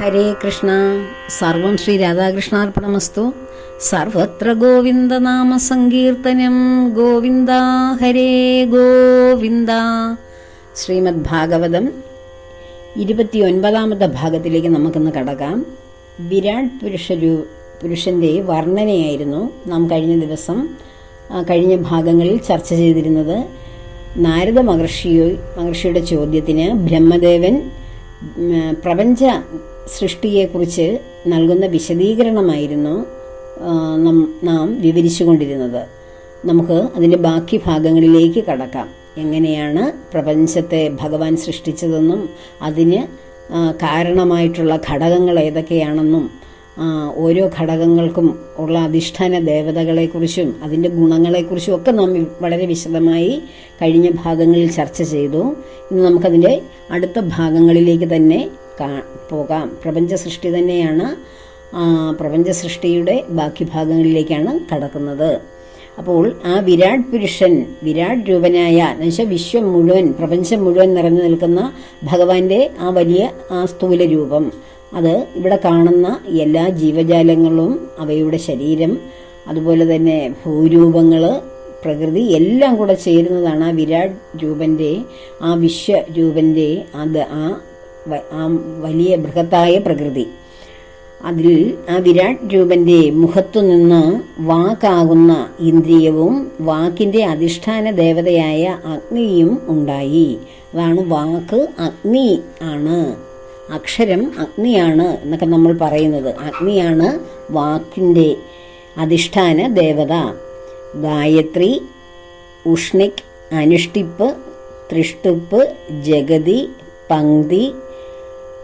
ഹരേ കൃഷ്ണ. സർവം ശ്രീ രാധാകൃഷ്ണാർപ്പണമസ്തു. സർവത്ര ഗോവിന്ദനാമ സങ്കീർത്തനം. ഗോവിന്ദ ഹരേ ഗോവിന്ദ. ശ്രീമദ് ഭാഗവതം ഇരുപത്തിയൊൻപതാമത്തെ ഭാഗത്തിലേക്ക് നമുക്കിന്ന് കടക്കാം. വിരാട് പുരുഷ പുരുഷന്റെ വർണനയായിരുന്നു നാം കഴിഞ്ഞ ദിവസം കഴിഞ്ഞ ഭാഗങ്ങളിൽ ചർച്ച ചെയ്തിരുന്നത്. നാരദ മഹർഷിയോ മഹർഷിയുടെ ചോദ്യത്തിന് ബ്രഹ്മദേവൻ പ്രപഞ്ച സൃഷ്ടിയെക്കുറിച്ച് നൽകുന്ന വിശദീകരണമായിരുന്നു നം- വിവരിച്ചുകൊണ്ടിരുന്നത്. നമുക്ക് അതിന്റെ ബാക്കി ഭാഗങ്ങളിലേക്ക് കടക്കാം. എങ്ങനെയാണ് പ്രപഞ്ചത്തെ ഭഗവാൻ സൃഷ്ടിച്ചതെന്നും അതിന് കാരണമായിട്ടുള്ള ഘടകങ്ങൾ ഏതൊക്കെയാണെന്നും ഓരോ ഘടകങ്ങൾക്കും ഉള്ള അധിഷ്ഠാന ദേവതകളെക്കുറിച്ചും അതിന്റെ ഗുണങ്ങളെക്കുറിച്ചും ഒക്കെ നാം വളരെ വിശദമായി കഴിഞ്ഞ ഭാഗങ്ങളിൽ ചർച്ച ചെയ്തു. ഇന്ന് നമുക്കതിന്റെ അടുത്ത ഭാഗങ്ങളിലേക്ക് തന്നെ പോകാം. പ്രപഞ്ച സൃഷ്ടി തന്നെയാണ് പ്രപഞ്ച സൃഷ്ടിയുടെ ബാക്കി ഭാഗങ്ങളിലേക്കാണ് കടക്കുന്നത്. അപ്പോൾ ആ വിരാട് പുരുഷൻ വിരാട് രൂപനായ എന്നുവെച്ചാൽ വിശ്വം മുഴുവൻ പ്രപഞ്ചം മുഴുവൻ നിറഞ്ഞു നിൽക്കുന്ന ഭഗവാന്റെ ആ വലിയ ആ സ്ഥൂല രൂപം. അത് ഇവിടെ കാണുന്ന എല്ലാ ജീവജാലങ്ങളും അവയുടെ ശരീരം അതുപോലെ തന്നെ ഭൂരൂപങ്ങൾ പ്രകൃതി എല്ലാം കൂടെ ചേരുന്നതാണ് ആ വിരാട് രൂപന്റെ ആ വിശ്വരൂപന്റെ അത് ആ ആ വലിയ ബൃഹത്തായ പ്രകൃതി. അതിൽ ആ വിരാട് രൂപന്റെ മുഖത്തു നിന്ന് വാക്കാകുന്ന ഇന്ദ്രിയവും വാക്കിന്റെ അധിഷ്ഠാന ദേവതയായ അഗ്നിയും ഉണ്ടായി. അതാണ് വാക്ക് അഗ്നി ആണ്. അക്ഷരം അഗ്നിയാണ് എന്നൊക്കെ നമ്മൾ പറയുന്നത്. അഗ്നിയാണ് വാക്കിന്റെ അധിഷ്ഠാന ദേവത. ഗായത്രി ഉഷ്ണിക് അനുഷ്ടിപ്പ് ത്രിഷ്ടുപ്പ് ജഗതി പങ്ക്തി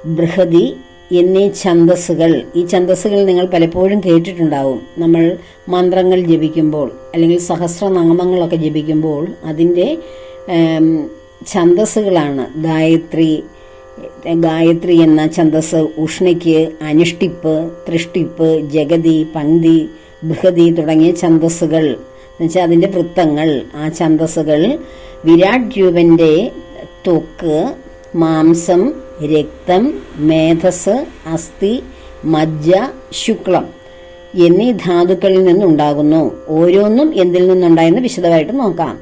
ബൃഹതി എന്നീ ഛന്ദസ്സുകൾ. ഈ ഛന്തസ്സുകൾ നിങ്ങൾ പലപ്പോഴും കേട്ടിട്ടുണ്ടാവും. നമ്മൾ മന്ത്രങ്ങൾ ജപിക്കുമ്പോൾ അല്ലെങ്കിൽ സഹസ്രനാമങ്ങളൊക്കെ ജപിക്കുമ്പോൾ അതിന്റെ ഛന്ദസ്സുകളാണ്. ഗായത്രി ഗായത്രി എന്ന ഛന്ദസ് ഉഷ്ണയ്ക്ക് അനുഷ്ടിപ്പ് തൃഷ്ടിപ്പ് ജഗതി പങ്ക്തി ബൃഹതി തുടങ്ങിയ ഛന്ദസ്സുകൾ. എന്നുവെച്ചാൽ അതിന്റെ വൃത്തങ്ങൾ. ആ ഛന്ദസ്സുകൾ വിരാട് രൂപന്റെ ത്വക്ക് മാംസം രക്തം മേധസ് അസ്ഥി മജ്ജ ശുക്ലം എന്നീ ധാതുക്കളിൽ നിന്നുണ്ടാകുന്നു. ഓരോന്നും എന്തിൽ നിന്നുണ്ടായെന്ന് വിശദമായിട്ട് നോക്കാം.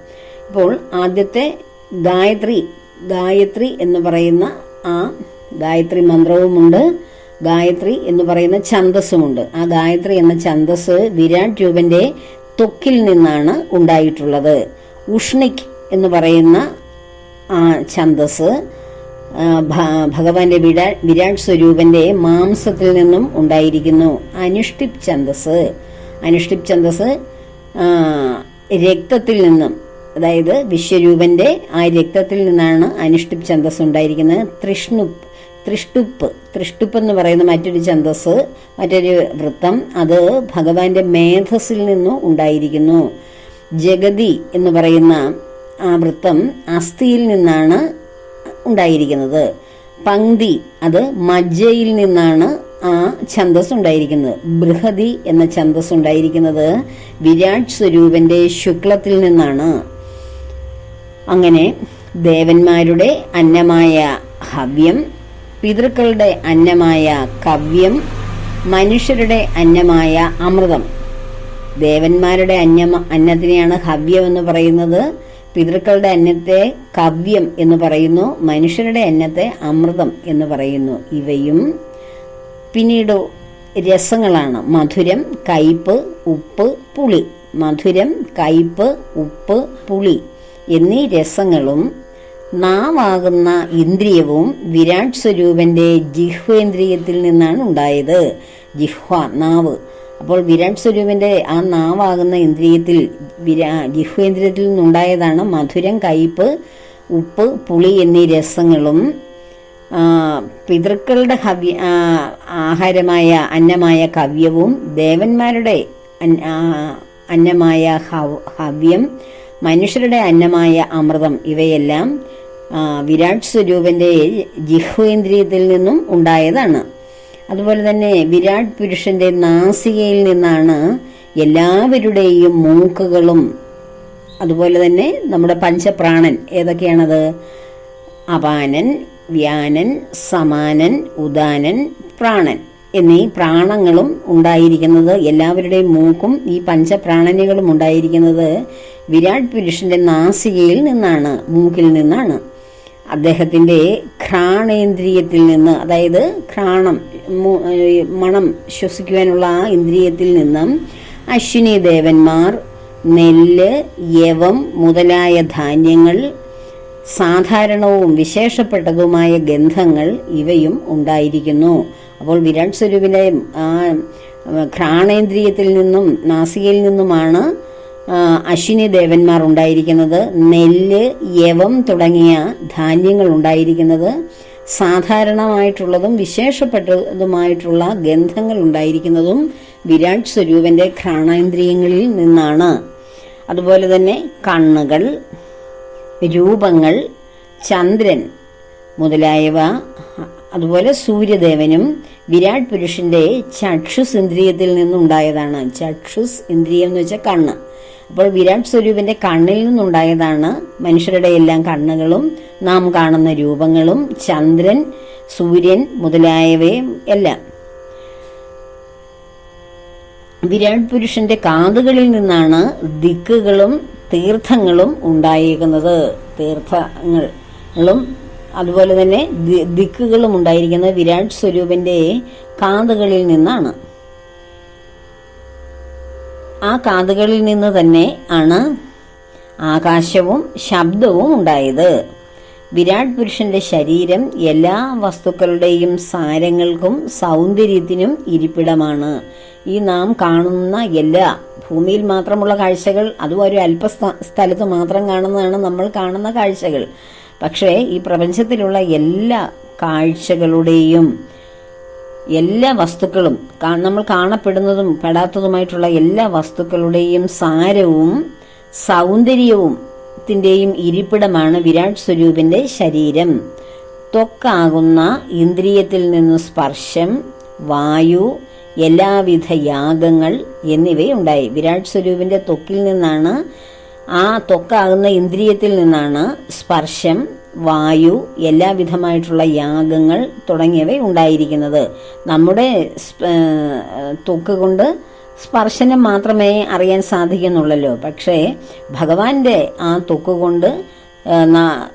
ഇപ്പോൾ ആദ്യത്തെ ഗായത്രി ഗായത്രി എന്ന് പറയുന്ന ആ ഗായത്രി മന്ത്രവുമുണ്ട്. ഗായത്രി എന്ന് പറയുന്ന ഛന്തസ്സുമുണ്ട് ആ ഗായത്രി എന്ന ഛന്തസ് വിരാട് രൂപന്റെ ത്വക്കിൽ നിന്നാണ് ഉണ്ടായിട്ടുള്ളത്. ഉഷ്ണിക് എന്ന് പറയുന്ന ആ ഭ- ഭഗവാന്റെ വിരാ വിരാട് സ്വരൂപന്റെ മാംസത്തിൽ നിന്നും ഉണ്ടായിരിക്കുന്നു. അനുഷ്ഠിപ് ഛന്തസ് അനുഷ്ഠിപ് ഛന്തസ് രക്തത്തിൽ നിന്നും അതായത് വിശ്വരൂപന്റെ ആ രക്തത്തിൽ നിന്നാണ് അനുഷ്ഠിപ് ഛന്തസ് ഉണ്ടായിരിക്കുന്നത്. തൃഷ്ണു തൃഷ്ടുപ്പ്. തൃഷ്ടുപ്പ് എന്ന് പറയുന്ന മറ്റൊരു ഛന്തസ് മറ്റൊരു വൃത്തം അത് ഭഗവാന്റെ മേധസ്സിൽ നിന്നും ഉണ്ടായിരിക്കുന്നു. ജഗതി എന്ന് പറയുന്ന ആ വൃത്തം അസ്ഥിയിൽ നിന്നാണ് ഉണ്ടായിരിക്കുന്നത്. പങ്ക്തി അത് മജ്ജയിൽ നിന്നാണ് ആ ഛന്ദസ് ഉണ്ടായിരിക്കുന്നത്. ബൃഹതി എന്ന ഛന്ദസ് ഉണ്ടായിരിക്കുന്നത് വിരാട് സ്വരൂപന്റെ ശുക്ലത്തിൽ നിന്നാണ്. അങ്ങനെ ദേവന്മാരുടെ അന്നമായ ഹവ്യം പിതൃക്കളുടെ അന്നമായ കവ്യം മനുഷ്യരുടെ അന്നമായ അമൃതം. ദേവന്മാരുടെ അന്ന അന്നത്തിനെയാണ് ഹവ്യം എന്ന് പറയുന്നത്. പിതൃക്കളുടെ അന്നത്തെ കവ്യം എന്ന് പറയുന്നു മനുഷ്യരുടെ അന്നത്തെ അമൃതം എന്ന് പറയുന്നു. ഇവയും പിന്നീട് രസങ്ങളാണ്. മധുരം കയ്പ് ഉപ്പ് പുളി. മധുരം കയ്പ് ഉപ്പ് പുളി എന്നീ രസങ്ങളും നാവാകുന്ന ഇന്ദ്രിയവും വിരാട് സ്വരൂപന്റെ ജിഹ്വേന്ദ്രിയത്തിൽ നിന്നാണ് ഉണ്ടായത്. ജിഹ്വ നാവ്. അപ്പോൾ വിരാട് സ്വരൂപന്റെ ആ നാവാകുന്ന ഇന്ദ്രിയത്തിൽ വിരാ ജിഹ്വേന്ദ്രിയത്തിൽ നിന്നുണ്ടായതാണ് മധുരം കയ്പ് ഉപ്പ് പുളി എന്നീ രസങ്ങളും പിതൃക്കളുടെ ഹവ്യ ആഹാരമായ അന്നമായ കവ്യവും ദേവന്മാരുടെ അന്നമായ ഹവ്- ഹവ്യം മനുഷ്യരുടെ അന്നമായ അമൃതം ഇവയെല്ലാം വിരാട് സ്വരൂപന്റെ ജിഹ്വേന്ദ്രിയത്തിൽ നിന്നും ഉണ്ടായതാണ്. അതുപോലെ തന്നെ വിരാട് പുരുഷന്റെ നാസികയിൽ നിന്നാണ് എല്ലാവരുടെയും മൂക്കുകളും. അതുപോലെ തന്നെ നമ്മുടെ പഞ്ചപ്രാണൻ ഏതൊക്കെയാണത്? അപാനൻ വ്യാനൻ സമാനൻ ഉദാനൻ പ്രാണൻ എന്നീ പ്രാണങ്ങളും ഉണ്ടായിരിക്കുന്നത് എല്ലാവരുടെയും മൂക്കും ഈ പഞ്ചപ്രാണനികളും ഉണ്ടായിരിക്കുന്നത് വിരാട് പുരുഷന്റെ നാസികയിൽ നിന്നാണ് മൂക്കിൽ നിന്നാണ്. അദ്ദേഹത്തിന്റെ ഘ്രാണേന്ദ്രിയത്തിൽ നിന്ന് അതായത് ഘ്രാണം മണം ശ്വസിക്കുവാനുള്ള ആ ഇന്ദ്രിയത്തിൽ നിന്നും അശ്വിനി ദേവന്മാർ നെല്ല് യവം മുതലായ ധാന്യങ്ങൾ സാധാരണവും വിശേഷപ്പെട്ടതുമായ ഗന്ധങ്ങൾ ഇവയും ഉണ്ടായിരിക്കുന്നു. അപ്പോൾ വിരാട് സ്വരൂപിലെ ആ ഘ്രാണേന്ദ്രിയത്തിൽ നിന്നും നാസികയിൽ നിന്നുമാണ് അശ്വിനി ദേവന്മാർ ഉണ്ടായിരിക്കുന്നത് നെല്ല് യവം തുടങ്ങിയ ധാന്യങ്ങൾ ഉണ്ടായിരിക്കുന്നത് സാധാരണമായിട്ടുള്ളതും വിശേഷപ്പെട്ടതുമായിട്ടുള്ള ഗന്ധങ്ങൾ ഉണ്ടായിരിക്കുന്നതും വിരാട് സ്വരൂപന്റെ ഘ്രാണേന്ദ്രിയങ്ങളിൽ നിന്നാണ്. അതുപോലെ തന്നെ കണ്ണുകൾ രൂപങ്ങൾ ചന്ദ്രൻ മുതലായവ അതുപോലെ സൂര്യദേവനും വിരാട് പുരുഷന്റെ ചക്ഷുസ് ഇന്ദ്രിയത്തിൽ നിന്നുണ്ടായതാണ്. ചക്ഷുസ് ഇന്ദ്രിയം എന്ന് വെച്ചാൽ കണ്ണ്. അപ്പോൾ വിരാട് സ്വരൂപിന്റെ കണ്ണിൽ നിന്നുണ്ടായതാണ് മനുഷ്യരുടെ എല്ലാം കണ്ണുകളും നാം കാണുന്ന രൂപങ്ങളും ചന്ദ്രൻ സൂര്യൻ മുതലായവയും എല്ലാം. വിരാട് പുരുഷന്റെ കാതുകളിൽ നിന്നാണ് ദിക്കുകളും തീർത്ഥങ്ങളും ഉണ്ടായിരിക്കുന്നത്. തീർത്ഥങ്ങളും അതുപോലെ തന്നെ ദിക്കുകളും ഉണ്ടായിരിക്കുന്നത് വിരാട് സ്വരൂപിന്റെ കാതുകളിൽ നിന്നാണ്. ആ കാതുകളിൽ നിന്ന് തന്നെ ആണ് ആകാശവും ശബ്ദവും ഉണ്ടായത്. വിരാട് പുരുഷന്റെ ശരീരം എല്ലാ വസ്തുക്കളുടെയും സാരങ്ങൾക്കും സൗന്ദര്യത്തിനും ഇരിപ്പിടമാണ്. ഈ നാം കാണുന്ന എല്ലാ ഭൂമിയിൽ മാത്രമുള്ള കാഴ്ചകൾ അതും ഒരു അല്പ സ്ഥ- സ്ഥലത്ത് മാത്രം കാണുന്നതാണ് നമ്മൾ കാണുന്ന കാഴ്ചകൾ. പക്ഷേ ഈ പ്രപഞ്ചത്തിലുള്ള എല്ലാ കാഴ്ചകളുടെയും എല്ലാ വസ്തുക്കളും നമ്മൾ കാണപ്പെടുന്നതും പെടാത്തതുമായിട്ടുള്ള എല്ലാ വസ്തുക്കളുടെയും സാരവും സൗന്ദര്യവും ത്തിന്റെയും ഇരിപ്പിടമാണ് വിരാട് സ്വരൂപിന്റെ ശരീരം. ത്വക്കാകുന്ന ഇന്ദ്രിയത്തിൽ നിന്ന് സ്പർശം വായു എല്ലാവിധ യാഗങ്ങൾ എന്നിവയുണ്ടായി. വിരാട് സ്വരൂപിന്റെ ത്വക്കിൽ നിന്നാണ് ആ ത്വക്കാകുന്ന ഇന്ദ്രിയത്തിൽ നിന്നാണ് സ്പർശം വായു എല്ലാവിധമായിട്ടുള്ള യാഗങ്ങൾ തുടങ്ങിയവ ഉണ്ടായിരിക്കുന്നത്. നമ്മുടെ തൊക്ക് കൊണ്ട് സ്പർശനം മാത്രമേ അറിയാൻ സാധിക്കുന്നുള്ളല്ലോ. പക്ഷേ ഭഗവാന്റെ ആ തൊക്ക് കൊണ്ട്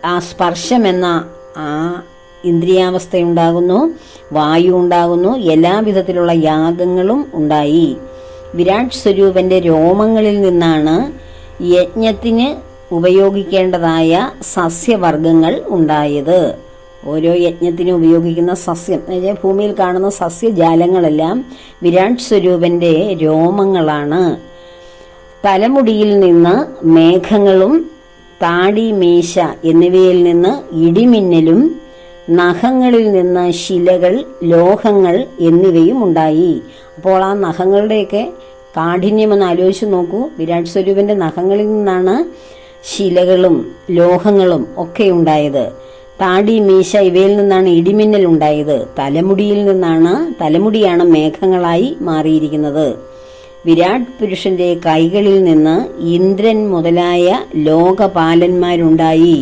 ആ സ്പർശം എന്ന ആ ഇന്ദ്രിയാവസ്ഥയുണ്ടാകുന്നു വായു ഉണ്ടാകുന്നു എല്ലാവിധത്തിലുള്ള യാഗങ്ങളും ഉണ്ടായി. വിരാട് സ്വരൂപന്റെ രോമങ്ങളിൽ നിന്നാണ് യജ്ഞത്തിന് ഉപയോഗിക്കേണ്ടതായ സസ്യവർഗങ്ങൾ ഉണ്ടായത്. ഓരോ യജ്ഞത്തിനും ഉപയോഗിക്കുന്ന സസ്യം ഭൂമിയിൽ കാണുന്ന സസ്യജാലങ്ങളെല്ലാം വിരാട് സ്വരൂപന്റെ രോമങ്ങളാണ്. തലമുടിയിൽ നിന്ന് മേഘങ്ങളും താടി മീശ എന്നിവയിൽ നിന്ന് ഇടിമിന്നലും നഖങ്ങളിൽ നിന്ന് ശിലകൾ ലോഹങ്ങൾ എന്നിവയും ഉണ്ടായി. അപ്പോൾ ആ നഖങ്ങളുടെയൊക്കെ കാഠിന്യം ഒന്ന് ആലോചിച്ച് നോക്കൂ. വിരാട് സ്വരൂപന്റെ നഖങ്ങളിൽ നിന്നാണ് ശിലകളും ലോഹങ്ങളും ഒക്കെ ഉണ്ടായത്. താടി മീശ ഇവയിൽ നിന്നാണ് ഇടിമിന്നൽ ഉണ്ടായത്. തലമുടിയിൽ നിന്നാണ് തലമുടിയാണ് മേഘങ്ങളായി മാറിയിരിക്കുന്നത്. വിരാട് പുരുഷന്റെ കൈകളിൽ നിന്ന് ഇന്ദ്രൻ മുതലായ ലോകപാലന്മാരുണ്ടായി.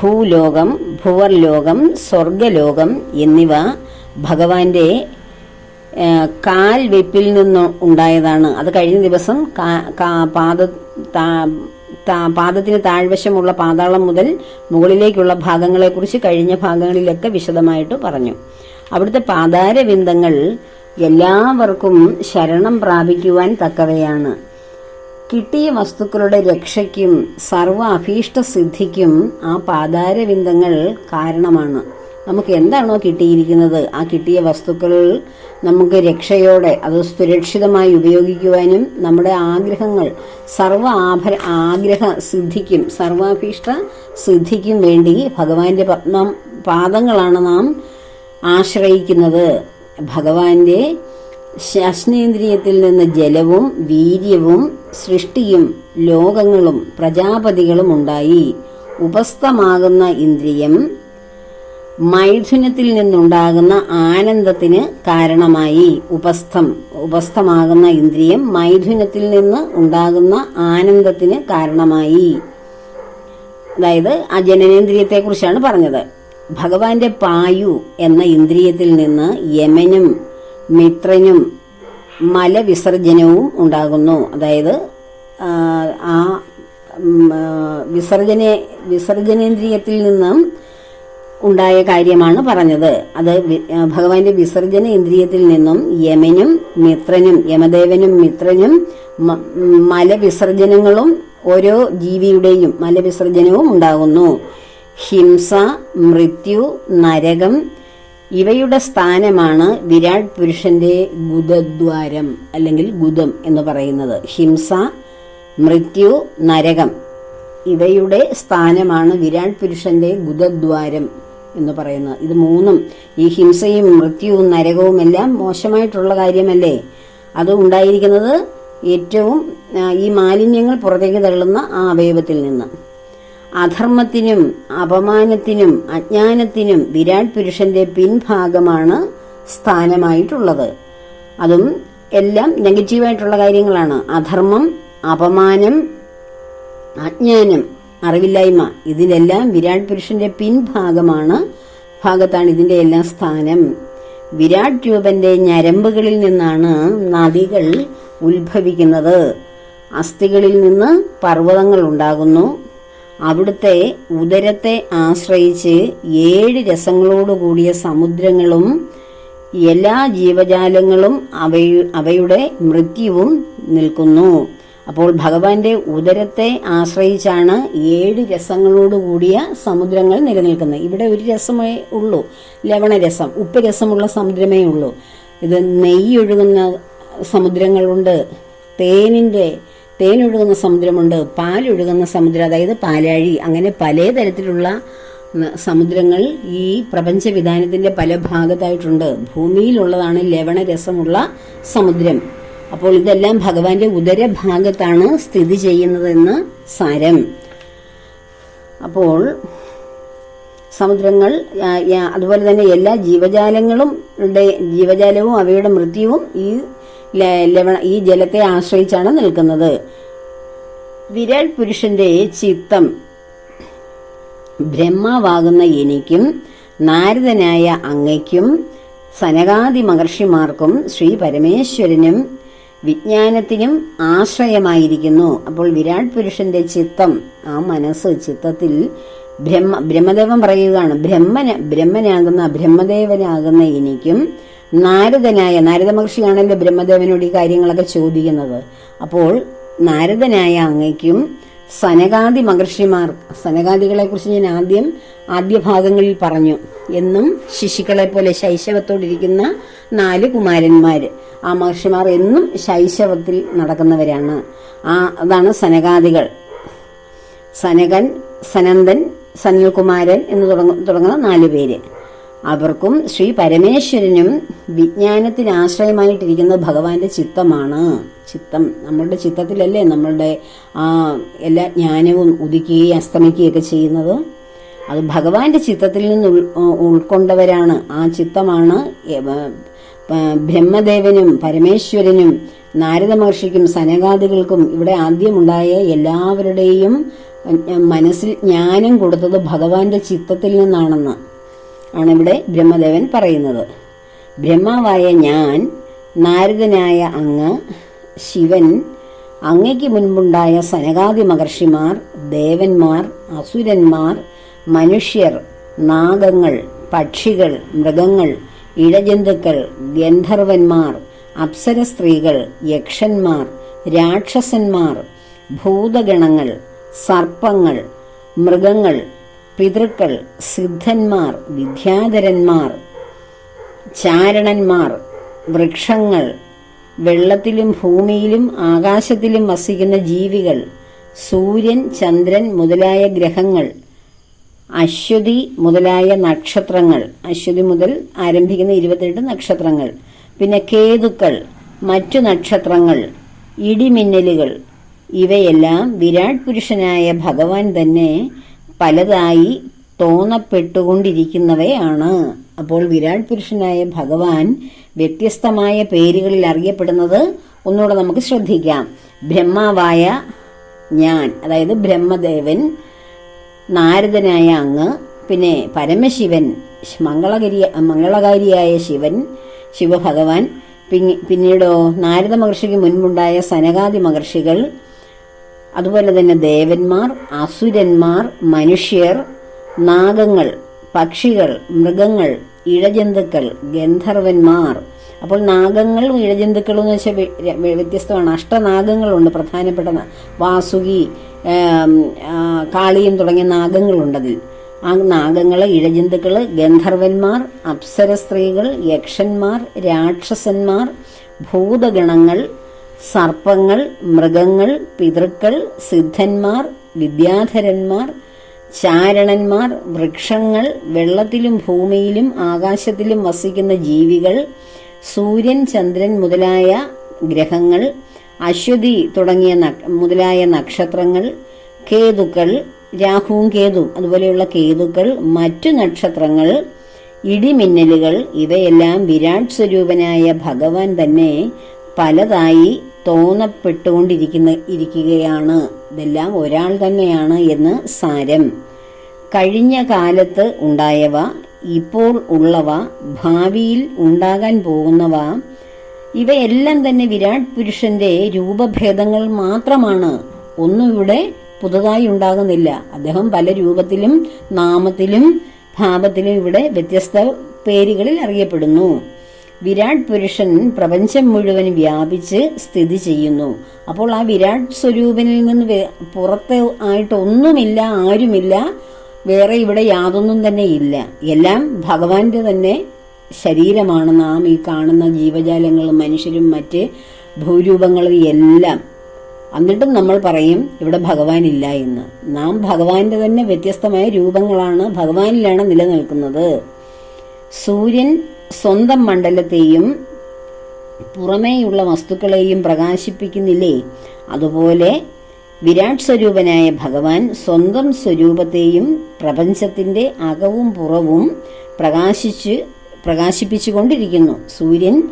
ഭൂലോകം ഭുവർലോകം സ്വർഗലോകം എന്നിവ ഭഗവാന്റെ കാൽ വെപ്പിൽ നിന്ന് ഉണ്ടായതാണ്. അത് കഴിഞ്ഞ ദിവസം പാദ പാദത്തിന് താഴ്വശമുള്ള പാതാളം മുതൽ മുകളിലേക്കുള്ള ഭാഗങ്ങളെക്കുറിച്ച് കഴിഞ്ഞ ഭാഗങ്ങളിലൊക്കെ വിശദമായിട്ട് പറഞ്ഞു. അവിടുത്തെ പാതാരവിന്ദങ്ങൾ എല്ലാവർക്കും ശരണം പ്രാപിക്കുവാൻ തക്കവയാണ്. കിട്ടിയ വസ്തുക്കളുടെ രക്ഷയ്ക്കും സർവ അഭീഷ്ട സിദ്ധിക്കും ആ പാതാരവിന്ദങ്ങൾ കാരണമാണ്. നമുക്ക് എന്താണോ കിട്ടിയിരിക്കുന്നത്? ആ കിട്ടിയ വസ്തുക്കൾ നമുക്ക് രക്ഷയോടെ അത് സുരക്ഷിതമായി ഉപയോഗിക്കുവാനും നമ്മുടെ ആഗ്രഹങ്ങൾ സർവ ആഭര ആഗ്രഹ സിദ്ധിക്കും സർവാഭീഷ്ട സിദ്ധിക്കും വേണ്ടി ഭഗവാന്റെ പത്മം പാദങ്ങളാണ് നാം ആശ്രയിക്കുന്നത്. ഭഗവാന്റെ ശാസ്നേന്ദ്രിയത്തിൽ നിന്ന് ജലവും വീര്യവും സൃഷ്ടിയും ലോകങ്ങളും പ്രജാപതികളും ഉണ്ടായി. ഉപസ്ഥമാകുന്ന ഇന്ദ്രിയം മൈഥുനത്തിൽ നിന്നുണ്ടാകുന്ന ആനന്ദത്തിന് കാരണമായി ഉപസ്ഥം ഉപസ്ഥമാകുന്ന ഇന്ദ്രിയം മൈഥുനത്തിൽ നിന്ന് ഉണ്ടാകുന്ന ആനന്ദത്തിന് കാരണമായി. അതായത് ആ ജനനേന്ദ്രിയത്തെക്കുറിച്ചാണ് പറഞ്ഞത്. ഭഗവാന്റെ പായു എന്ന ഇന്ദ്രിയത്തിൽ നിന്ന് യമനും മിത്രനും മലവിസർജനവും ഉണ്ടാകുന്നു. അതായത് ആ, വിസർജന വിസർജനേന്ദ്രിയത്തിൽ നിന്നും ഉണ്ടായ കാര്യമാണ് പറഞ്ഞത്. അത് ഭഗവാന്റെ വിസർജന ഇന്ദ്രിയത്തിൽ നിന്നും യമനും മിത്രനും യമദേവനും മിത്രനും മലവിസർജനങ്ങളും ഓരോ ജീവിയുടെയും മലവിസർജനവും ഉണ്ടാകുന്നു. ഹിംസ മൃത്യു നരകം ഇവയുടെ സ്ഥാനമാണ് വിരാട് പുരുഷന്റെ ഗുദദ്വാരം അല്ലെങ്കിൽ ഗുദം എന്ന് പറയുന്നത്. ഹിംസ മൃത്യു നരകം ഇവയുടെ സ്ഥാനമാണ് വിരാട് പുരുഷന്റെ ഗുദദ്വാരം എന്ന് പറയുന്നത് ഇത് മൂന്നും ഈ ഹിംസയും മൃത്യുവും നരകവും എല്ലാം മോശമായിട്ടുള്ള കാര്യമല്ലേ? അത് ഉണ്ടായിരിക്കുന്നത് ഏറ്റവും ഈ മാലിന്യങ്ങൾ പുറത്തേക്ക് തള്ളുന്ന ആ അവയവത്തിൽ നിന്ന്. അധർമ്മത്തിനും അപമാനത്തിനും അജ്ഞാനത്തിനും വിരാട് പുരുഷന്റെ പിൻഭാഗമാണ് സ്ഥാനമായിട്ടുള്ളത്. അതും എല്ലാം നെഗറ്റീവായിട്ടുള്ള കാര്യങ്ങളാണ്. അധർമ്മം അപമാനം അജ്ഞാനം അറിവില്ലായ്മ. ഇതിലെല്ലാം വിരാട് പുരുഷന്റെ പിൻഭാഗമാണ്. ഭാഗത്താണ് ഇതിന്റെ എല്ലാം സ്ഥാനം. വിരാട് രൂപന്റെ ഞരമ്പുകളിൽ നിന്നാണ് നദികൾ ഉത്ഭവിക്കുന്നത്. അസ്ഥികളിൽ നിന്ന് പർവതങ്ങൾ ഉണ്ടാകുന്നു. അവിടുത്തെ ഉദരത്തെ ആശ്രയിച്ച് ഏഴ് രസങ്ങളോടുകൂടിയ സമുദ്രങ്ങളും എല്ലാ ജീവജാലങ്ങളും അവയു അവയുടെ മൃത്യുവും നിൽക്കുന്നു. അപ്പോൾ ഭഗവാന്റെ ഉദരത്തെ ആശ്രയിച്ചാണ് ഏഴ് രസങ്ങളോടുകൂടിയ സമുദ്രങ്ങൾ നിലനിൽക്കുന്നത്. ഇവിടെ ഒരു രസമേ ഉള്ളൂ. ലവണരസം ഉപ്പ് രസമുള്ള സമുദ്രമേ ഉള്ളൂ. ഇത് നെയ്യൊഴുകുന്ന സമുദ്രങ്ങളുണ്ട്. തേനിന്റെ തേനൊഴുകുന്ന സമുദ്രമുണ്ട്. പാലൊഴുകുന്ന സമുദ്രം അതായത് പാലാഴി. അങ്ങനെ പല തരത്തിലുള്ള സമുദ്രങ്ങൾ ഈ പ്രപഞ്ചവിധാനത്തിന്റെ പല ഭാഗത്തായിട്ടുണ്ട്. ഭൂമിയിലുള്ളതാണ് ലവണരസമുള്ള സമുദ്രം. അപ്പോൾ ഇതെല്ലാം ഭഗവാന്റെ ഉദരഭാഗത്താണ് സ്ഥിതി ചെയ്യുന്നതെന്ന് സാരം. അപ്പോൾ സമുദ്രങ്ങൾ അതുപോലെ തന്നെ എല്ലാ ജീവജാലങ്ങളും ജീവജാലവും അവയുടെ മൃത്യുവും ഈ ലവണ ഈ ജലത്തെ ആശ്രയിച്ചാണ് നിൽക്കുന്നത്. വിരാട് പുരുഷന്റെ ചിത്തം. ബ്രഹ്മാവാകുന്ന എനിക്കും നാരദനായ അങ്ങയ്ക്കും സനകാദി മഹർഷിമാർക്കും ശ്രീ പരമേശ്വരനും വിജ്ഞാനത്തിനും ആശ്രയമായിരിക്കുന്നു. അപ്പോൾ വിരാട് പുരുഷന്റെ ചിത്തം ആ മനസ്സ് ചിത്തത്തിൽ ബ്രഹ്മ ബ്രഹ്മദേവൻ പറയുകയാണ് ബ്രഹ്മന ബ്രഹ്മനാകുന്ന ബ്രഹ്മദേവനാകുന്ന എനിക്കും നാരദനായ നാരദ മഹർഷിയാണല്ലോ ബ്രഹ്മദേവനോട് ഈ കാര്യങ്ങളൊക്കെ ചോദിക്കുന്നത്. അപ്പോൾ നാരദനായ അങ്ങയ്ക്കും സനകാദി മഹർഷിമാർ സനകാദികളെ കുറിച്ച് ഞാൻ ആദ്യം ആദ്യ ഭാഗങ്ങളിൽ പറഞ്ഞു. എന്നും ശിശുക്കളെ പോലെ ശൈശവത്തോടിരിക്കുന്ന നാല് കുമാരന്മാര്. ആ മഹർഷിമാർ എന്നും ശൈശവത്തിൽ നടക്കുന്നവരാണ്. ആ അതാണ് സനകാദികൾ. സനകൻ സനന്ദൻ സനൽകുമാരൻ എന്ന് തുടങ്ങുന്ന നാല് പേര്. അവർക്കും ശ്രീ പരമേശ്വരനും വിജ്ഞാനത്തിന് ആശ്രയമായിട്ടിരിക്കുന്നത് ഭഗവാന്റെ ചിത്തമാണ്. ചിത്തം നമ്മളുടെ ചിത്തത്തിലല്ലേ നമ്മളുടെ ആ എല്ലാ ജ്ഞാനവും ഉദിക്കുകയും അസ്തമിക്കുകയൊക്കെ ചെയ്യുന്നത്? അത് ഭഗവാന്റെ ചിത്തത്തിൽ നിന്ന് ഉൾക്കൊണ്ടവരാണ്. ആ ചിത്തമാണ് ബ്രഹ്മദേവനും പരമേശ്വരനും നാരദ മഹർഷിക്കും സനകാദികൾക്കും ഇവിടെ ആദ്യമുണ്ടായ എല്ലാവരുടെയും മനസ്സിൽ ജ്ഞാനം കൊടുത്തത് ഭഗവാന്റെ ചിത്തത്തിൽ നിന്നാണെന്ന്. ആണ് ഇവിടെ ബ്രഹ്മദേവൻ പറയുന്നത്. ബ്രഹ്മാവായ ഞാൻ നാരദനായ അങ്ങ് ശിവൻ അങ്ങയ്ക്ക് മുൻപുണ്ടായ സനകാദി മഹർഷിമാർ ദേവന്മാർ അസുരന്മാർ മനുഷ്യർ നാഗങ്ങൾ പക്ഷികൾ മൃഗങ്ങൾ ഇഴജന്തുക്കൾ ഗന്ധർവന്മാർ അപ്സര സ്ത്രീകൾ യക്ഷന്മാർ രാക്ഷസന്മാർ ഭൂതഗണങ്ങൾ സർപ്പങ്ങൾ മൃഗങ്ങൾ പിതൃക്കൾ സിദ്ധന്മാർ വിദ്യാധരന്മാർ ചാരണന്മാർ വൃക്ഷങ്ങൾ വെള്ളത്തിലും ഭൂമിയിലും ആകാശത്തിലും വസിക്കുന്ന ജീവികൾ സൂര്യൻ ചന്ദ്രൻ മുതലായ ഗ്രഹങ്ങൾ അശ്വതി മുതലായ നക്ഷത്രങ്ങൾ. അശ്വതി മുതൽ ആരംഭിക്കുന്ന ഇരുപത്തിരണ്ട് നക്ഷത്രങ്ങൾ. പിന്നെ കേതുക്കൾ മറ്റു നക്ഷത്രങ്ങൾ ഇടിമിന്നലുകൾ. ഇവയെല്ലാം വിരാട് പുരുഷനായ ഭഗവാൻ തന്നെ പലതായി തോന്നപ്പെട്ടുകൊണ്ടിരിക്കുന്നവയാണ്. അപ്പോൾ വിരാട് പുരുഷനായ ഭഗവാൻ വ്യത്യസ്തമായ പേരുകളിൽ അറിയപ്പെടുന്നത് ഒന്നുകൂടെ നമുക്ക് ശ്രദ്ധിക്കാം. ബ്രഹ്മാവായ ഞാൻ അതായത് ബ്രഹ്മദേവൻ നാരദനായ അങ്ങ് പിന്നെ പരമശിവൻ മംഗളകരി മംഗളകാരിയായ ശിവൻ ശിവഭഗവാൻ പിന്നി- പിന്നീടോ നാരദ മഹർഷിക്ക് മുൻപുണ്ടായ സനകാദി മഹർഷികൾ അതുപോലെ തന്നെ ദേവന്മാർ അസുരന്മാർ മനുഷ്യർ നാഗങ്ങൾ പക്ഷികൾ മൃഗങ്ങൾ ഇഴജന്തുക്കൾ ഗന്ധർവന്മാർ. അപ്പോൾ നാഗങ്ങളും ഇഴജന്തുക്കളും എന്ന് വെച്ചാൽ വ്യ- വ്യ- വ്യത്യസ്തമാണ്. അഷ്ടനാഗങ്ങളുണ്ട് പ്രധാനപ്പെട്ട വാസുകി കാളിയും തുടങ്ങിയ നാഗങ്ങളുണ്ട് അതിൽ. ആ നാഗങ്ങൾ ഇഴജന്തുക്കൾ ഗന്ധർവന്മാർ അപ്സര സ്ത്രീകൾ യക്ഷന്മാർ രാക്ഷസന്മാർ ഭൂതഗണങ്ങൾ സർപ്പങ്ങൾ മൃഗങ്ങൾ പിതൃക്കൾ സിദ്ധന്മാർ വിദ്യാധരന്മാർ ചാരണന്മാർ വൃക്ഷങ്ങൾ വെള്ളത്തിലും ഭൂമിയിലും ആകാശത്തിലും വസിക്കുന്ന ജീവികൾ സൂര്യൻ ചന്ദ്രൻ മുതലായ ഗ്രഹങ്ങൾ അശ്വതി തുടങ്ങിയ മുതലായ നക്ഷത്രങ്ങൾ കേതുക്കൾ രാഹുവും കേതു അതുപോലെയുള്ള കേതുക്കൾ മറ്റു നക്ഷത്രങ്ങൾ ഇടിമിന്നലുകൾ ഇവയെല്ലാം വിരാട് സ്വരൂപനായ ഭഗവാൻ തന്നെ പലതായി തോന്നപ്പെട്ടുകൊണ്ടിരിക്കുന്ന ഇരിക്കുകയാണ്. ഇതെല്ലാം ഒരാൾ തന്നെയാണ് എന്ന് സാരം. കഴിഞ്ഞ കാലത്ത് ഉണ്ടായവ ഇപ്പോൾ ഉള്ളവ ഭാവിയിൽ ഉണ്ടാകാൻ പോകുന്നവ ഇവയെല്ലാം തന്നെ വിരാട് പുരുഷന്റെ രൂപഭേദങ്ങൾ മാത്രമാണ്. ഒന്നും ഇവിടെ പുതുതായി ഉണ്ടാകുന്നില്ല. അദ്ദേഹം പല രൂപത്തിലും നാമത്തിലും ഭാവത്തിലും ഇവിടെ വ്യത്യസ്ത പേരുകളിൽ അറിയപ്പെടുന്നു. വിരാട് പുരുഷൻ പ്രപഞ്ചം മുഴുവൻ വ്യാപിച്ച് സ്ഥിതി ചെയ്യുന്നു. അപ്പോൾ ആ വിരാട് സ്വരൂപനിൽ നിന്ന് പുറത്ത് ആയിട്ട് ഒന്നുമില്ല ആരുമില്ല വേറെ ഇവിടെ യാതൊന്നും തന്നെ ഇല്ല. എല്ലാം ഭഗവാന്റെ തന്നെ ശരീരമാണ് നാം ഈ കാണുന്ന ജീവജാലങ്ങളും മനുഷ്യരും മറ്റ് ഭൂരൂപങ്ങളും എല്ലാം. എന്നിട്ടും നമ്മൾ പറയും ഇവിടെ ഭഗവാൻ ഇല്ല എന്ന്. നാം ഭഗവാന്റെ തന്നെ വ്യത്യസ്തമായ രൂപങ്ങളാണ് ഭഗവാനിലാണ് നിലനിൽക്കുന്നത്. സൂര്യൻ സ്വന്തം മണ്ഡലത്തെയും പുറമേയുള്ള വസ്തുക്കളെയും പ്രകാശിപ്പിക്കുന്നില്ലേ? അതുപോലെ വിരാട് സ്വരൂപനായ ഭഗവാൻ സ്വന്തം സ്വരൂപത്തെയും പ്രപഞ്ചത്തിന്റെ അകവും പുറവും പ്രകാശിച്ച് പ്രകാശിപ്പിച്ചുകൊണ്ടിരിക്കുന്നു. സൂര്യൻ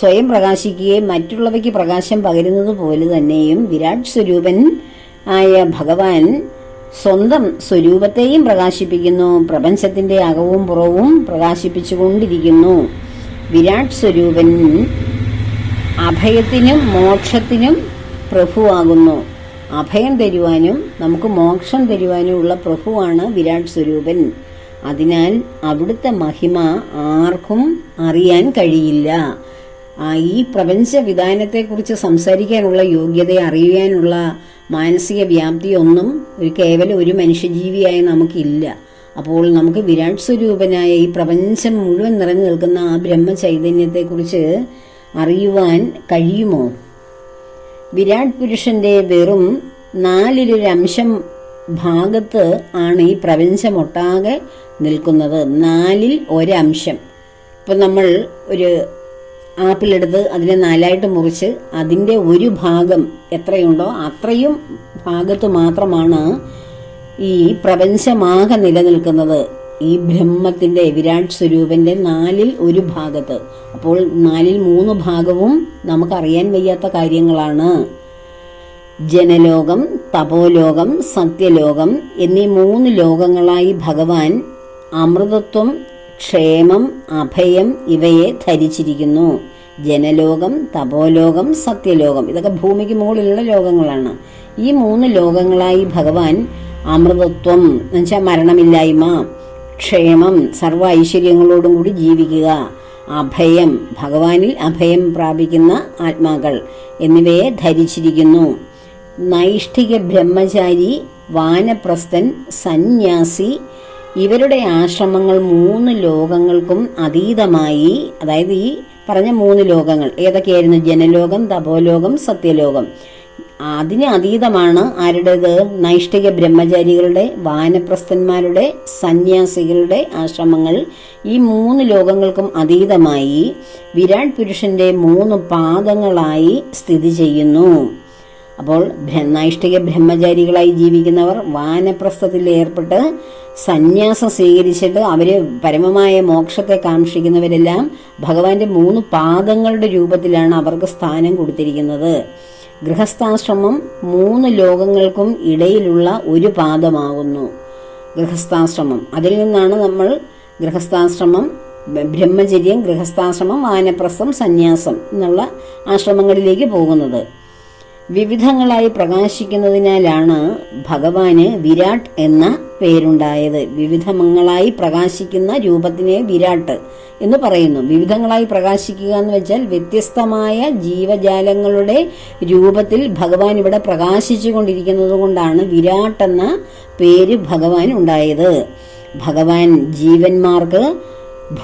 സ്വയം പ്രകാശിക്കുകയും മറ്റുള്ളവയ്ക്ക് പ്രകാശം പകരുന്നത് പോലെ തന്നെയും വിരാട് സ്വരൂപൻ ആയ ഭഗവാൻ സ്വന്തം സ്വരൂപത്തെയും പ്രകാശിപ്പിക്കുന്നു. പ്രപഞ്ചത്തിന്റെ അകവും പുറവും പ്രകാശിപ്പിച്ചുകൊണ്ടിരിക്കുന്നു. വിരാട് സ്വരൂപൻ അഭയത്തിനും മോക്ഷത്തിനും പ്രഭുവാകുന്നു. അഭയം തരുവാനും നമുക്ക് മോക്ഷം തരുവാനും ഉള്ള പ്രഭുവാണ് വിരാട് സ്വരൂപൻ. അതിനാൽ അവിടുത്തെ മഹിമ ആർക്കും അറിയാൻ കഴിയില്ല. ഈ പ്രപഞ്ച വിധാനത്തെക്കുറിച്ച് സംസാരിക്കാനുള്ള യോഗ്യത അറിയാനുള്ള മാനസിക വ്യാപ്തിയൊന്നും ഒരു കേവലം ഒരു മനുഷ്യജീവിയായി നമുക്കില്ല. അപ്പോൾ നമുക്ക് വിരാട് സ്വരൂപനായ ഈ പ്രപഞ്ചം മുഴുവൻ നിറഞ്ഞു നിൽക്കുന്ന ആ ബ്രഹ്മ ചൈതന്യത്തെക്കുറിച്ച് അറിയുവാൻ കഴിയുമോ? വിരാട് പുരുഷന്റെ വെറും നാലിലൊരംശം ഭാഗത്ത് ആണ് ഈ പ്രപഞ്ചമൊട്ടാകെ നിൽക്കുന്നത്. നാലിൽ ഒരംശം. ഇപ്പം നമ്മൾ ഒരു ആപ്പിൾ എടുത്ത് അതിനെ നാലായിട്ട് മുറിച്ച് അതിന്റെ ഒരു ഭാഗം എത്രയുണ്ടോ അത്രയും ഭാഗത്ത് മാത്രമാണ് ഈ പ്രപഞ്ചമാകെ നിലനിൽക്കുന്നത്. ഈ ബ്രഹ്മത്തിന്റെ വിരാട് സ്വരൂപന്റെ നാലിൽ ഒരു ഭാഗത്ത്. അപ്പോൾ നാലിൽ മൂന്ന് ഭാഗവും നമുക്കറിയാൻ വയ്യാത്ത കാര്യങ്ങളാണ്. ജനലോകം തപോലോകം സത്യലോകം എന്നീ മൂന്ന് ലോകങ്ങളായി ഭഗവാൻ അമൃതത്വം ക്ഷേമം അഭയം ഇവയെ ധരിച്ചിരിക്കുന്നു. ജനലോകം തപോലോകം സത്യലോകം ഇതൊക്കെ ഭൂമിക്ക് മുകളിലുള്ള ലോകങ്ങളാണ്. ഈ മൂന്ന് ലോകങ്ങളായി ഭഗവാൻ അമൃതത്വം എന്നുവെച്ചാൽ മരണമില്ലായ്മ ക്ഷേമം സർവ ഐശ്വര്യങ്ങളോടും കൂടി ജീവിക്കുക അഭയം ഭഗവാനിൽ അഭയം പ്രാപിക്കുന്ന ആത്മാക്കൾ എന്നിവയെ ധരിച്ചിരിക്കുന്നു. നൈഷ്ഠിക ബ്രഹ്മചാരി വാനപ്രസ്ഥൻ സന്യാസി ഇവരുടെ ആശ്രമങ്ങൾ മൂന്ന് ലോകങ്ങൾക്കും അതീതമായി അതായത് ഈ പറഞ്ഞ മൂന്ന് ലോകങ്ങൾ ഏതൊക്കെയായിരുന്നു? ജനലോകം തപോലോകം സത്യലോകം. അതിന് അതീതമാണ് ആരുടേത്? നൈഷ്ഠിക ബ്രഹ്മചാരികളുടെ വാനപ്രസ്ഥന്മാരുടെ സന്യാസികളുടെ ആശ്രമങ്ങൾ. ഈ മൂന്ന് ലോകങ്ങൾക്കും അതീതമായി വിരാട് പുരുഷന്റെ മൂന്ന് പാദങ്ങളായി സ്ഥിതി ചെയ്യുന്നു. അപ്പോൾ നൈഷ്ഠിക ബ്രഹ്മചാരികളായി ജീവിക്കുന്നവർ വാനപ്രസ്ഥത്തിൽ ഏർപ്പെട്ട് സന്യാസം സ്വീകരിച്ചിട്ട് അവർ പരമമായ മോക്ഷത്തെ കാക്ഷിക്കുന്നവരെല്ലാം ഭഗവാന്റെ മൂന്ന് പാദങ്ങളുടെ രൂപത്തിലാണ് അവർക്ക് സ്ഥാനം കൊടുത്തിരിക്കുന്നത്. ഗൃഹസ്ഥാശ്രമം മൂന്ന് ലോകങ്ങൾക്കും ഇടയിലുള്ള ഒരു പാദമാകുന്നു. ഗൃഹസ്ഥാശ്രമം. അതിൽ നിന്നാണ് നമ്മൾ ഗൃഹസ്ഥാശ്രമം ബ്രഹ്മചര്യം ഗൃഹസ്ഥാശ്രമം വാനപ്രസ്ഥം സന്യാസം എന്നുള്ള ആശ്രമങ്ങളിലേക്ക് പോകുന്നത്. വിവിധങ്ങളായി പ്രകാശിക്കുന്നതിനാലാണ് ഭഗവാന് വിരാട് എന്ന പേരുണ്ടായത്. വിവിധങ്ങളായി പ്രകാശിക്കുന്ന രൂപത്തിനെ വിരാട്ട് എന്ന് പറയുന്നു. വിവിധങ്ങളായി പ്രകാശിക്കുക എന്ന് വെച്ചാൽ വ്യത്യസ്തമായ ജീവജാലങ്ങളുടെ രൂപത്തിൽ ഭഗവാൻ ഇവിടെ പ്രകാശിച്ചു കൊണ്ടിരിക്കുന്നത് കൊണ്ടാണ് വിരാട്ട് എന്ന പേര് ഭഗവാൻ ഉണ്ടായത്. ഭഗവാൻ ജീവന്മാർക്ക്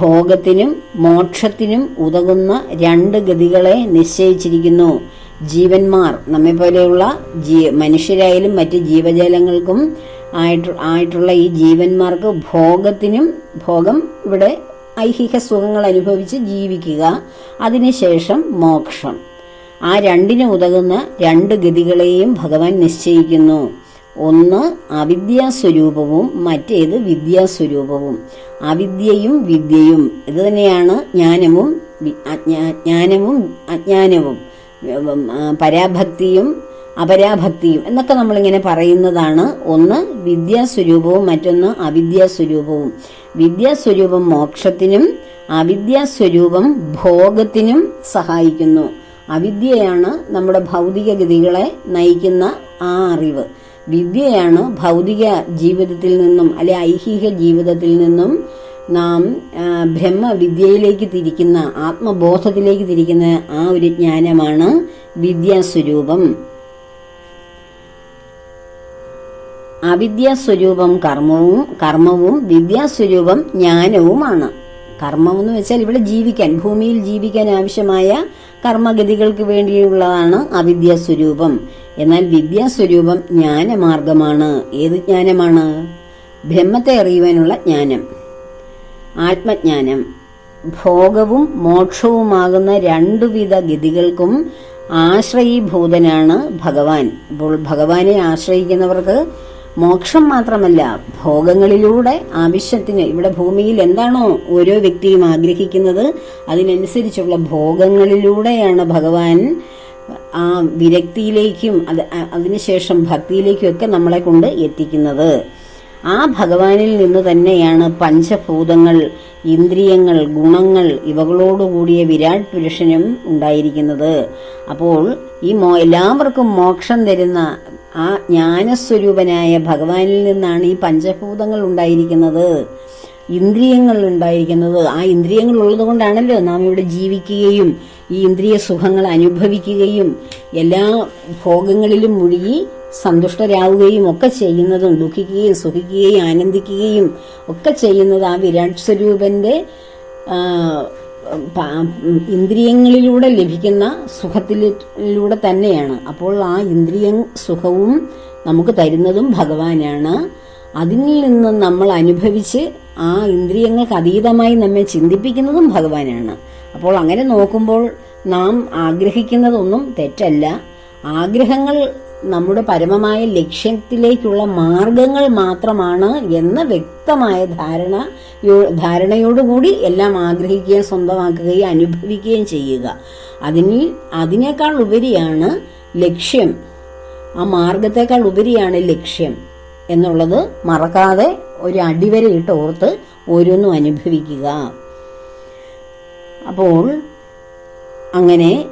ഭോഗത്തിനും മോക്ഷത്തിനും ഉതകുന്ന രണ്ട് ഗതികളെ നിശ്ചയിച്ചിരിക്കുന്നു. ജീവന്മാർ. നമ്മെ പോലെയുള്ള ജീ മനുഷ്യരായാലും മറ്റ് ജീവജാലങ്ങൾക്കും ആയിട്ട് ആയിട്ടുള്ള ഈ ജീവന്മാർക്ക് ഭോഗത്തിനും ഭോഗം ഇവിടെ ഐഹിക സുഖങ്ങൾ അനുഭവിച്ച് ജീവിക്കുക. അതിനുശേഷം മോക്ഷം. ആ രണ്ടിന് ഉതകുന്ന രണ്ട് ഗതികളെയും ഭഗവാൻ നിശ്ചയിക്കുന്നു. ഒന്ന് അവിദ്യാസ്വരൂപവും മറ്റേത് വിദ്യാസ്വരൂപവും. അവിദ്യയും വിദ്യയും. ഇത് തന്നെയാണ് ജ്ഞാനവും അജ്ഞാനവും ജ്ഞാനവും അജ്ഞാനവും. പരാഭക്തിയും അപരാഭക്തിയും എന്നൊക്കെ നമ്മളിങ്ങനെ പറയുന്നതാണ്. ഒന്ന് വിദ്യാസ്വരൂപവും മറ്റൊന്ന് അവിദ്യാസ്വരൂപവും. വിദ്യാസ്വരൂപം മോക്ഷത്തിനും അവിദ്യാസ്വരൂപം ഭോഗത്തിനും സഹായിക്കുന്നു. അവിദ്യയാണ് നമ്മുടെ ഭൗതികഗതികളെ നയിക്കുന്ന ആ അറിവ്. വിദ്യയാണ് ഭൗതിക ജീവിതത്തിൽ നിന്നും അല്ലെ ഐഹിക ജീവിതത്തിൽ നിന്നും നാം ബ്രഹ്മവിദ്യയിലേക്ക് തിരിക്കുന്ന ആത്മബോധത്തിലേക്ക് തിരിക്കുന്ന ആ ഒരു ജ്ഞാനമാണ് വിദ്യാസ്വരൂപം. അവിദ്യാസ്വരൂപം കർമ്മവും കർമ്മവും വിദ്യാസ്വരൂപം ജ്ഞാനവുമാണ്. കർമ്മം എന്ന് വെച്ചാൽ ഇവിടെ ജീവിക്കാൻ ഭൂമിയിൽ ജീവിക്കാൻ ആവശ്യമായ കർമ്മഗതികൾക്ക് വേണ്ടിയുള്ളതാണ് അവിദ്യാസ്വരൂപം. എന്നാൽ വിദ്യാസ്വരൂപം ജ്ഞാനമാർഗമാണ്. ഏത് ജ്ഞാനമാണ്? ബ്രഹ്മത്തെ അറിയുവാനുള്ള ജ്ഞാനം. ആത്മജ്ഞാനം. ഭോഗവും മോക്ഷവുമാകുന്ന രണ്ടുവിധ ഗതികൾക്കും ആശ്രയീഭൂതനാണ് ഭഗവാൻ. അപ്പോൾ ഭഗവാനെ ആശ്രയിക്കുന്നവർക്ക് മോക്ഷം മാത്രമല്ല ഭോഗങ്ങളിലൂടെ ആവശ്യത്തിന് ഇവിടെ ഭൂമിയിൽ എന്താണോ ഓരോ വ്യക്തിയും ആഗ്രഹിക്കുന്നത് അതിനനുസരിച്ചുള്ള ഭോഗങ്ങളിലൂടെയാണ് ഭഗവാൻ ആ വിരക്തിയിലേക്കും അത് അതിനുശേഷം ഭക്തിയിലേക്കും ഒക്കെ നമ്മളെ കൊണ്ട് എത്തിക്കുന്നത്. ആ ഭഗവാനിൽ നിന്ന് തന്നെയാണ് പഞ്ചഭൂതങ്ങൾ ഇന്ദ്രിയങ്ങൾ ഗുണങ്ങൾ ഇവകളോടുകൂടിയ വിരാട് പുരുഷനും ഉണ്ടായിരിക്കുന്നത്. അപ്പോൾ ഈ മോ എല്ലാവർക്കും മോക്ഷം തരുന്ന ആ ജ്ഞാനസ്വരൂപനായ ഭഗവാനിൽ നിന്നാണ് ഈ പഞ്ചഭൂതങ്ങൾ ഉണ്ടായിരിക്കുന്നത്. ഇന്ദ്രിയങ്ങൾ ഉണ്ടായിരിക്കുന്നത്. ആ ഇന്ദ്രിയങ്ങൾ ഉള്ളത് കൊണ്ടാണല്ലോ നാം ഇവിടെ ജീവിക്കുകയും ഈ ഇന്ദ്രിയ സുഖങ്ങൾ അനുഭവിക്കുകയും എല്ലാ ഭോഗങ്ങളിലും മുഴുകി സന്തുഷ്ടരാവുകയും ഒക്കെ ചെയ്യുന്നതും ദുഃഖിക്കുകയും സുഖിക്കുകയും ആനന്ദിക്കുകയും ഒക്കെ ചെയ്യുന്നത് ആ വിരാട് സ്വരൂപന്റെ ഇന്ദ്രിയങ്ങളിലൂടെ ലഭിക്കുന്ന സുഖത്തിലൂടെ തന്നെയാണ്. അപ്പോൾ ആ ഇന്ദ്രിയ സുഖവും നമുക്ക് തരുന്നതും ഭഗവാനാണ്. അതിൽ നിന്ന് നമ്മൾ അനുഭവിച്ച് ആ ഇന്ദ്രിയങ്ങൾക്ക് അതീതമായി നമ്മെ ചിന്തിപ്പിക്കുന്നതും ഭഗവാനാണ്. അപ്പോൾ അങ്ങനെ നോക്കുമ്പോൾ നാം ആഗ്രഹിക്കുന്നതൊന്നും തെറ്റല്ല. ആഗ്രഹങ്ങൾ നമ്മുടെ പരമമായ ലക്ഷ്യത്തിലേക്കുള്ള മാർഗങ്ങൾ മാത്രമാണ് എന്ന വ്യക്തമായ ധാരണ ധാരണയോടുകൂടി എല്ലാം ആഗ്രഹിക്കുകയും സ്വന്തമാക്കുകയും അനുഭവിക്കുകയും ചെയ്യുക. അതിന് അതിനേക്കാൾ ഉപരിയാണ് ലക്ഷ്യം. ആ മാർഗത്തെക്കാൾ ഉപരിയാണ് ലക്ഷ്യം എന്നുള്ളത് മറക്കാതെ ഒരു അടിവരയിട്ട് ഓർത്ത് ഓരോന്നും അനുഭവിക്കുക. അപ്പോൾ അങ്ങനെ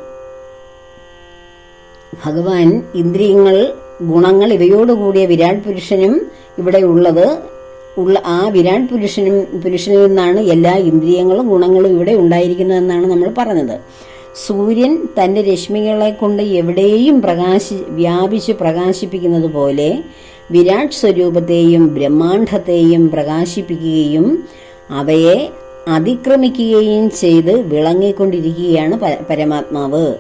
ഭഗവാൻ ഇന്ദ്രിയങ്ങൾ ഗുണങ്ങൾ ഇവയോടുകൂടിയ വിരാട് പുരുഷനും ഇവിടെ ഉള്ളത്. ഉള്ള ആ വിരാട് പുരുഷനും പുരുഷനിൽ നിന്നാണ് എല്ലാ ഇന്ദ്രിയങ്ങളും ഗുണങ്ങളും ഇവിടെ ഉണ്ടായിരിക്കുന്നതെന്നാണ് നമ്മൾ പറഞ്ഞത്. സൂര്യൻ തന്റെ രശ്മികളെ കൊണ്ട് എവിടെയും പ്രകാശി വ്യാപിച്ച് പ്രകാശിപ്പിക്കുന്നത് പോലെ വിരാട് സ്വരൂപത്തെയും ബ്രഹ്മാണ്ഡത്തെയും പ്രകാശിപ്പിക്കുകയും അവയെ അതിക്രമിക്കുകയും ചെയ്ത് വിളങ്ങിക്കൊണ്ടിരിക്കുകയാണ് പരമാത്മാവ്.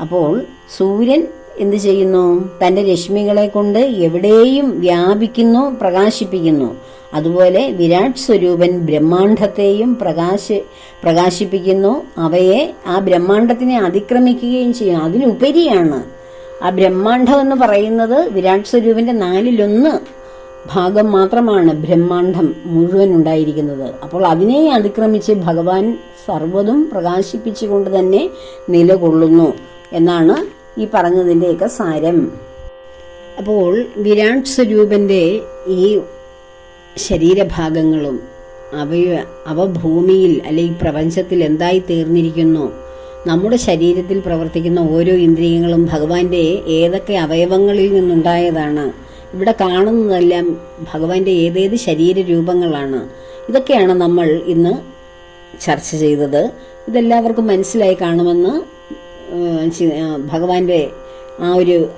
അപ്പോൾ സൂര്യൻ എന്ത് ചെയ്യുന്നു? തന്റെ രശ്മികളെ കൊണ്ട് എവിടെയും വ്യാപിക്കുന്നു പ്രകാശിപ്പിക്കുന്നു. അതുപോലെ വിരാട് സ്വരൂപൻ ബ്രഹ്മാണ്ഡത്തെയും പ്രകാശ പ്രകാശിപ്പിക്കുന്നു. അവയെ ആ ബ്രഹ്മാണ്ഡത്തിനെ അതിക്രമിക്കുകയും ചെയ്യുന്നു അതിനുപരിയാണ് ആ ബ്രഹ്മാണ്ഡം എന്ന് പറയുന്നത് വിരാട് സ്വരൂപന്റെ നാലിലൊന്ന് ഭാഗം മാത്രമാണ് ബ്രഹ്മാണ്ഡം മുഴുവൻ ഉണ്ടായിരിക്കുന്നത്. അപ്പോൾ അതിനെ അതിക്രമിച്ച് ഭഗവാൻ സർവതും പ്രകാശിപ്പിച്ചുകൊണ്ട് തന്നെ നിലകൊള്ളുന്നു എന്നാണ് ഈ പറഞ്ഞതിന്റെയൊക്കെ സാരം. അപ്പോൾ വിരാട് സ്വരൂപന്റെ ഈ ശരീരഭാഗങ്ങളും അവയ അവ ഭൂമിയിൽ അല്ലെങ്കിൽ പ്രപഞ്ചത്തിൽ എന്തായി തീർന്നിരിക്കുന്നു? നമ്മുടെ ശരീരത്തിൽ പ്രവർത്തിക്കുന്ന ഓരോ ഇന്ദ്രിയങ്ങളും ഭഗവാന്റെ ഏതൊക്കെ അവയവങ്ങളിൽ നിന്നുണ്ടായതാണ്? ഇവിടെ കാണുന്നതെല്ലാം ഭഗവാന്റെ ഏതേത് ശരീര രൂപങ്ങളാണ്? ഇതൊക്കെയാണ് നമ്മൾ ഇന്ന് ചർച്ച ചെയ്തത്. ഇതെല്ലാവർക്കും മനസ്സിലായി കാണുമെന്ന് ഭഗവാന്റെ ആ ഒരു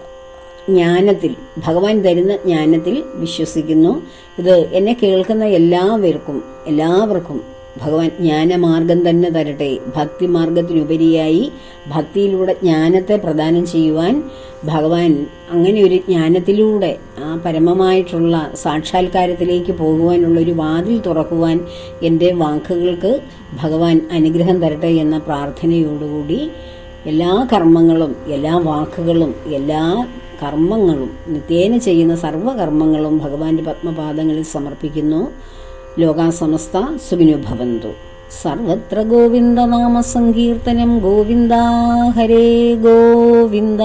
ജ്ഞാനത്തിൽ ഭഗവാൻ തരുന്ന ജ്ഞാനത്തിൽ വിശ്വസിക്കുന്നു. ഇത് എന്നെ കേൾക്കുന്ന എല്ലാവർക്കും എല്ലാവർക്കും ഭഗവാൻ ജ്ഞാനമാർഗം തന്നെ തരട്ടെ. ഭക്തി മാർഗത്തിനുപരിയായി ഭക്തിയിലൂടെ ജ്ഞാനത്തെ പ്രദാനം ചെയ്യുവാൻ ഭഗവാൻ അങ്ങനെ ഒരു ജ്ഞാനത്തിലൂടെ ആ പരമമായിട്ടുള്ള സാക്ഷാത്കാരത്തിലേക്ക് പോകുവാനുള്ള ഒരു വാതിൽ തുറക്കുവാൻ എന്റെ വാക്കുകൾക്ക് ഭഗവാൻ അനുഗ്രഹം തരട്ടെ എന്ന പ്രാർത്ഥനയോടുകൂടി എല്ലാ കർമ്മങ്ങളും എല്ലാ വാക്കുകളും എല്ലാ കർമ്മങ്ങളും നിത്യേന ചെയ്യുന്ന സർവകർമ്മങ്ങളും ഭഗവാന്റെ പത്മപാദങ്ങളിൽ സമർപ്പിക്കുന്നു. ലോകാസമസ്ത സുഖിനു ഭവന്തു. സർവത്ര ഗോവിന്ദനാമ സങ്കീർത്തനം. ഗോവിന്ദ ഹരേ ഗോവിന്ദ.